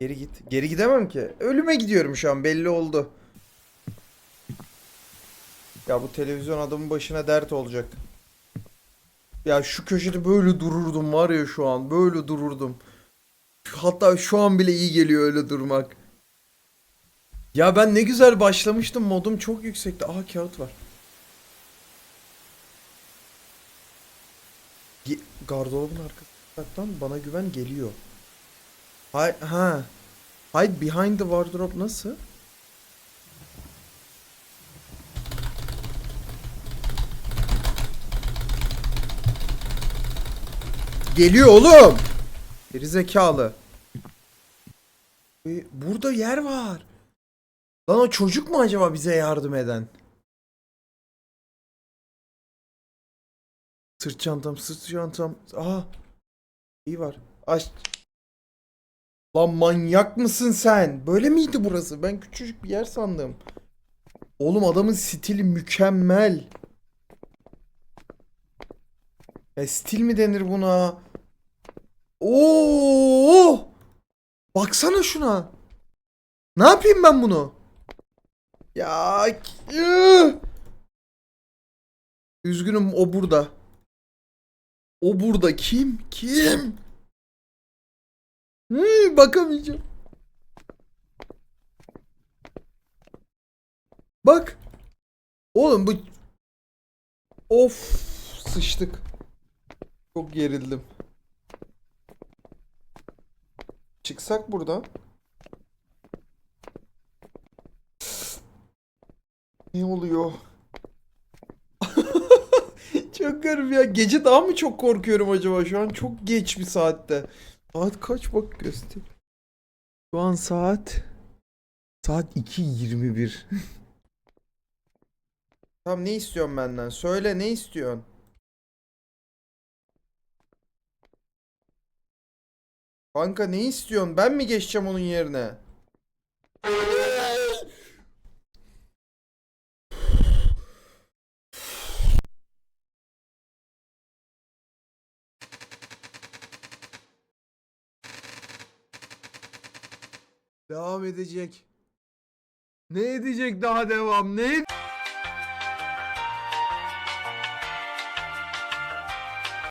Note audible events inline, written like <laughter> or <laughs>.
Geri git. Geri gidemem ki. Ölüme gidiyorum şu an belli oldu. Ya bu televizyon adamın başına dert olacak. Ya şu köşede böyle dururdum var ya şu an. Böyle dururdum. Hatta şu an bile iyi geliyor öyle durmak. Ya ben ne güzel başlamıştım. Modum çok yüksekti. Aha kağıt var. Ge- Gardırobun arkasından bana güven geliyor. Hay ha. Hide behind the wardrobe nasıl? Geliyor oğlum. Geri zekalı. Ee, Burada yer var. Lan o çocuk mu acaba bize yardım eden? Sırt çantam, sırt çantam. Aa. İyi var. Aç. Lan manyak mısın sen? Böyle miydi burası? Ben küçücük bir yer sandım. Oğlum adamın stili mükemmel. E stil mi denir buna? Oo! Baksana şuna. Ne yapayım ben bunu? Ya! Üzgünüm o burada. O burada kim? Kim? Hı, bakamayacağım. Bak. Oğlum bu Of sıçtık. Çok gerildim. Çıksak buradan. Ne oluyor? <laughs> Çok garip ya. Gece daha mı çok korkuyorum acaba? Şu an çok geç bir saatte. Saat kaç bak göster. Şu an saat saat 2.21. <laughs> Tamam ne istiyorsun benden? Söyle ne istiyorsun? Kanka ne istiyorsun? Ben mi geçeceğim onun yerine? Devam edecek. Ne edecek daha devam? Ne